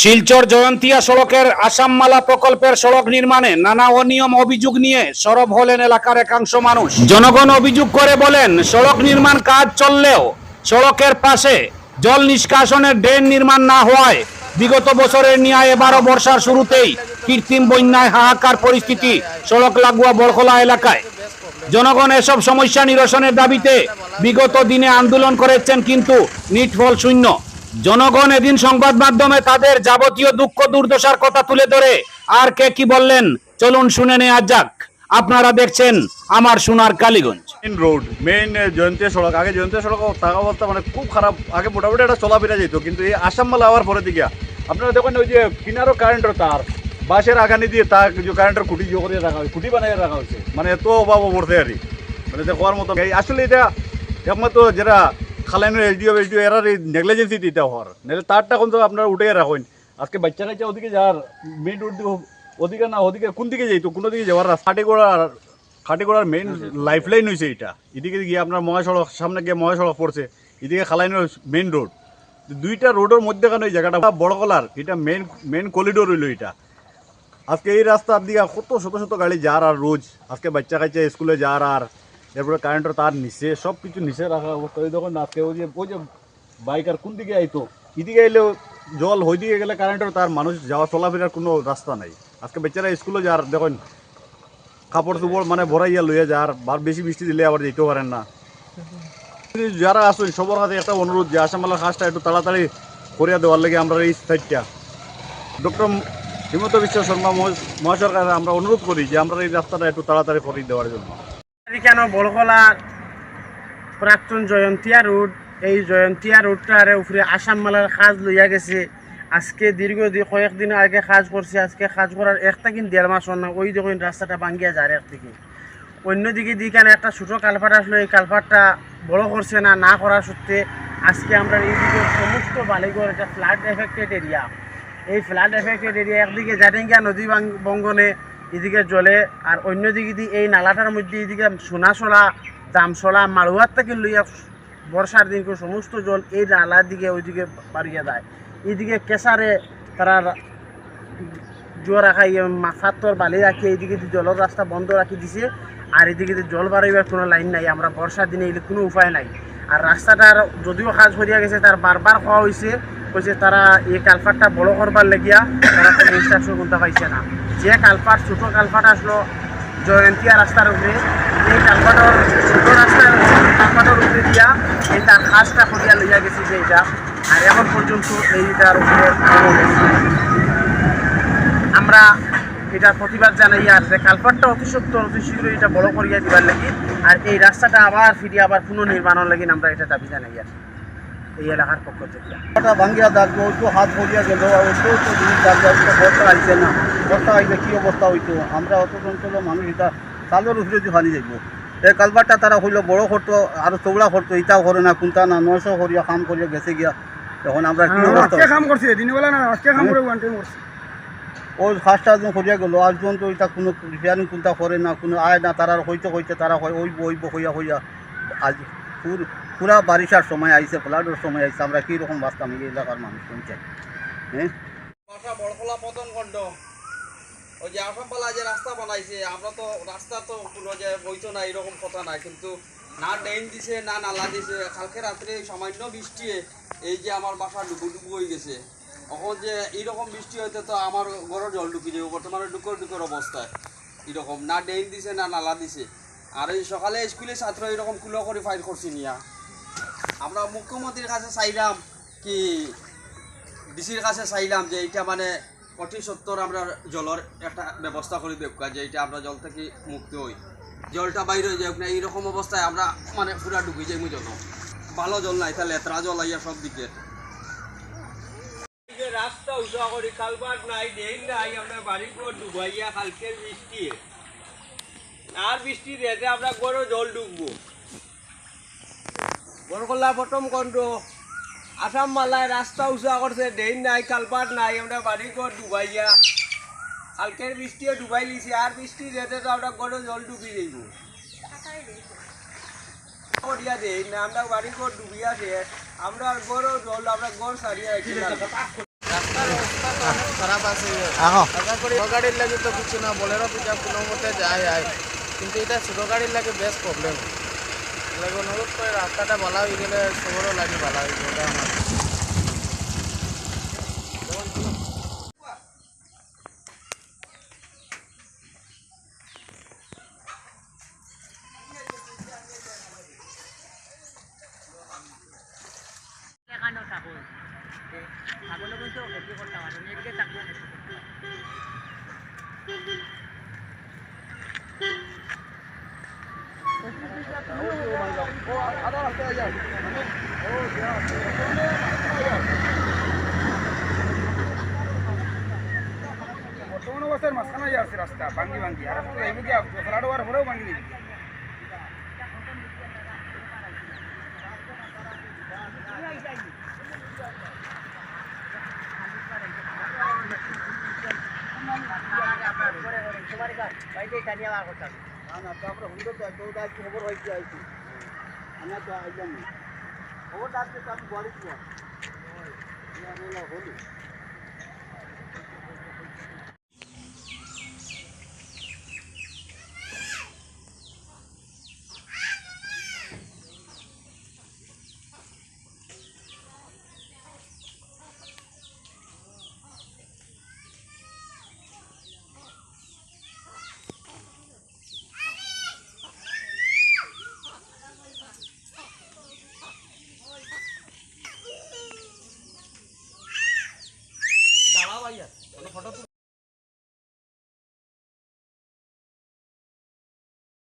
শিলচর জয়ন্তিয়া সড়কের আসামমালা প্রকল্পের সড়ক নির্মাণে নানা অনিয়ম অভিযোগ নিয়ে সরব হলেন এলাকার একাংশ মানুষ। জনগণ অভিযোগ করে বলেন, সড়ক নির্মাণ কাজ চললেও সড়কের পাশে জল নিষ্কাশনের ড্রেন নির্মাণ না হওয়ায় বিগত বছরের ন্যায় এবারও বর্ষার শুরুতেই কৃত্রিম বন্যায় হাহাকার পরিস্থিতি সড়ক লাগুয়া বরখোলা এলাকায়। জনগণ এসব সমস্যা নিরসনের দাবিতে বিগত দিনে আন্দোলন করেছেন কিন্তু নিটফল শূন্য। জনগণ এদিন সংবাদ মাধ্যমে তাদের যাবতীয় দুঃখ দুর্দশার কথা তুলে ধরে। আর কে কি বললেন? চলুন শুনে নেওয়া যাক। আপনারা দেখছেন আমার সোনার Kaliganj. Main road main Jaintia সড়ক। আগে জয়ন্তীয় সড়ক থাকা অবস্থা মানে খুব খারাপ। আগে মোটামুটি একটা চলাফেরা যেত, কিন্তু এই আসাম মালা হওয়ার পরে দিকে আপনারা দেখেন ওই যে কিনারও কারেন্টের তার। বাসের আগানি দিয়ে তার যে কারেন্টের খুঁটি জো করে রাখা হয়েছে, খুঁটি বানিয়ে রাখা হয়েছে। মানে এত অভাব পড়ছে আর। মানে দেখবার মতো আসলে এটা একমাত্র যারা খালাইনের এসডিও এসডিও এরার এই নেগলিজেন্সি দিতে হওয়ার নাহলে তারটা কোন আপনারা উঠে রাখেন আজকে বাচ্চা কাচ্চা ওদিকে যাওয়ার মেইন রোড দিকে ওদিকে না, ওদিকে কোন দিকে যাইতো কোনো দিকে যাওয়ার রাস্তা গোড়ার খাটিগোড়ার মেইন লাইফ লাইন হয়েছে এটা এদিকে গিয়ে আপনার মহাসড়ক সামনে গিয়ে মহাসড়ক পড়ছে এদিকে খালাইনের মেইন রোড দুইটা রোডের মধ্যে মধ্যেখানে ওই জায়গাটা বড় কলার এটা মেইন মেইন করিডোর হইল এটা আজকে এই রাস্তার দিকে কত শত শত গাড়ি যার আর রোজ আজকে বাচ্চা কাচ্চা স্কুলে যার আর এরপরে কারেন্টের তার নিচে সব কিছু নিচে রাখা অবস্থা। ওই দেখুন আজকে ওই যে ওই যে বাইক আর কোন দিকে আইতো? এদিকে এলেও জল হই দিকে গেলে কারেন্টের তার মানুষ যাওয়া, চলাফেরার কোনো রাস্তা নাই। আজকে বাচ্চারা স্কুলে যার, দেখুন, কাপড় চোপড় মানে ভরাইয়া লইয়া যার, বার বেশি বৃষ্টি দিলে আবার যেতেও পারেন না। যারা আসুন সবার কাছে একটা অনুরোধ যে আসামালার কাজটা একটু তাড়াতাড়ি করিয়া দেওয়ার লাগে আমরা এই সাইডটা ডক্টর হিমন্ত বিশ্ব শর্মা মহা- মহাসরকার আমরা অনুরোধ করি যে আমরা এই রাস্তাটা একটু তাড়াতাড়ি করে দেওয়ার জন্য। কেন বলকলার প্রাক্তন জয়ন্তিয়া রোড, এই জয়ন্তিয়া রোডটার উপরে আসাম মালার কাজ লইয়া গেছে। আজকে দীর্ঘ কয়েকদিন আগে কাজ করছে, আজকে কাজ করার একটা কিন্তু দেড় মাস না, ওই দেখুন রাস্তাটা ভাঙ্গিয়া যায় এক দিকে। অন্যদিকে দিকে একটা ছোটো কালপাট আসলো, এই কালপাটটা বড় করছে না না করার সত্ত্বে আজকে আমরা এইদিকে সমস্ত বালিগড় এটা ফ্লাড এফেক্টেড এরিয়া। এই ফ্লাড এফেক্টেড এরিয়া একদিকে জাটেঙ্গা নদী বঙ্গনে এদিকে জলে আর অন্যদিকে দি এই নালাটার মধ্যে এদিকে সোনাচলা দামচলা মাড়ুয়ার থেকে লইয়া বর্ষার দিনকে সমস্ত জল এই নালার দিকে ওইদিকে বাড়িয়ে যায় এইদিকে কেসারে তারা জোর রাখাই মাথাত্তর বালি রাখি এইদিকে দিয়ে জলের রাস্তা বন্ধ রাখি দিছে, আর এদিকে দিয়ে জল বাড়াইবার কোনো লাইন নাই, আমরা বর্ষার দিনে এলে কোনো উপায় নাই। আর রাস্তাটার যদিও কাজ করিয়া গেছে, তার বারবার খাওয়া হয়েছে কইছে তারা এই কালপাটটা বড় করবার লাগিয়া তারা কোনো ইনস্ট্রাকশন কোনটা পাইছে না। যে কালপাট ছোটো কালপাট আসলো জয়ন্তিয়া রাস্তার উপরে, এই কালপাটর ছোটো রাস্তার কালপাটর উপরে দিয়া এই তার কাজটা করিয়া লইয়া গেছে যে এটা। আর এখন পর্যন্ত এইটার উপরে আমরা এটার প্রতিবাদ জানাই আর যে কালপাটটা অতি সত্তর অতি শীঘ্রই এটা বড় করিয়া দিবার লাগি। আর এই রাস্তাটা আবার ফিরিয়ে আবার পুনর্নির্মাণের লাগি আমরা এটা দাবি জানাই আর এই এলাকার পক্ষ থেকে। ওটা ভাঙ্গিয়া থাকবে ওই তো হাত ভরিয়া গেল তো তো জিনিস থাকবে ওই তো বর্ষা আইছে না। বর্ষা আইলে কি অবস্থা হইতো? আমরা অত অঞ্চলের মানুষ এটা চালের উপরে দিয়ে ফানি যাইব। এই কালবারটা তারা হইল বড় করতো আরও চৌড়া করতো ইটাও করে না কোনটা না নয়শো করিয়া কাম করিয়া গেছে গিয়া। তখন আমরা কি অবস্থা? কাম করছে দিনবেলা না আজকে কাম করে ওয়ান টাইম করছে। ওই ফার্স্টটা যখন করিয়া গেল আজ পর্যন্ত এটা কোনো রিপেয়ারিং কোনটা করে না কোনো আয় না তারা হইতে হইতে তারা হয় ওই ওইব হইয়া হইয়া আজ পুর- পুরা বারিশার সময় আইছে, ফ্লাডের সময় আইছে, আমরা কীরকম বাঁচতাম এই এলাকার মানুষ পঞ্চায়েত হ্যাঁ বাসা খণ্ড। ওই যে আসামপালা যে রাস্তা বানাইছে, আমরা তো রাস্তা তো কোনো যে বইতো না, এরকম কথা নাই কিন্তু না ড্রেন দিছে, না নালা দিছে, কালকে রাত্রে সামান্য বৃষ্টি, এই যে আমার বাসা ডুবু ডুবু হয়ে গেছে। এখন যে এইরকম বৃষ্টি হইতে তো আমার ঘরে জল ঢুকে যাবে, বর্তমানে ডুকর ডুকর অবস্থায় এরকম না ড্রেন দিছে, না নালা দিছে। আর এই সকালে স্কুলে ছাত্র এরকম কুলো করে ফাইল করছি নিয়া। আমরা মুখ্যমন্ত্রীর কাছে চাইলাম কি, ডিসির কাছে চাইলাম যে এটা মানে অতি সত্তর আমরা জলের একটা ব্যবস্থা করে দেব যে এটা আমরা জল থেকে মুক্ত হই। জলটা বাইরে হয়ে যাক না, এইরকম অবস্থায় আমরা মানে পুরা ডুবে যাই জল ভালো জল নাই, তাহলে লেতরা জল আইয়া সব দিকে। রাস্তা উঠা করি কালবার নাই ডেন নাই, আমরা পর ডুবাইয়া কালকের বৃষ্টি। আর বৃষ্টি রেতে আমরা গরো জল ডুববো। বরকল্লা প্রথম কণ্ঠ আসাম মালায় রাস্তা উঁচা করছে ড্রেন নাই কালপাট নাই আমরা বাড়ি ঘর ডুবাইয়া। কালকের বৃষ্টিও ডুবাই লিছি আর বৃষ্টি যেতে তো আমরা ঘরে জল ডুবি যাইব করিয়া দেই না আমরা বাড়ি ঘর ডুবিয়া দে আমরা ঘরও জল আমরা ঘর সারিয়া রাস্তার অবস্থা অনেক খারাপ আছে। আশা করি গাড়ির লাগে তো কিছু না বলেরও পিঠা কোনো মতে যায় আয়। কিন্তু এটা ছোট গাড়ির লাগে বেশ প্রবলেম লাগে অনুরোধ করে রাস্তাটা ভালো হয়ে গেলে সবরও লাগে ভালো হয়ে গেলে। আমার এখানেও ছাগল ছাগলও কিন্তু খেতি করতে পারে এদিকে ছাগল খেতি করতে পারে বর্তমান অবস্থায় মাঝখানে যাচ্ছে রাস্তা ভাঙ্গি ভাঙ্গি আর একটু যাইব কি দোসরা ডোবার পরেও ভাঙ্গি দিবি বাড়িতে কাটিয়ে বার করতে হবে না তো আমরা হুন্ডো তো আজকে খবর হয়েছে আইছি আমরা তো আইলাম খবরটা আজকে তো আমি ছিলাম হলু।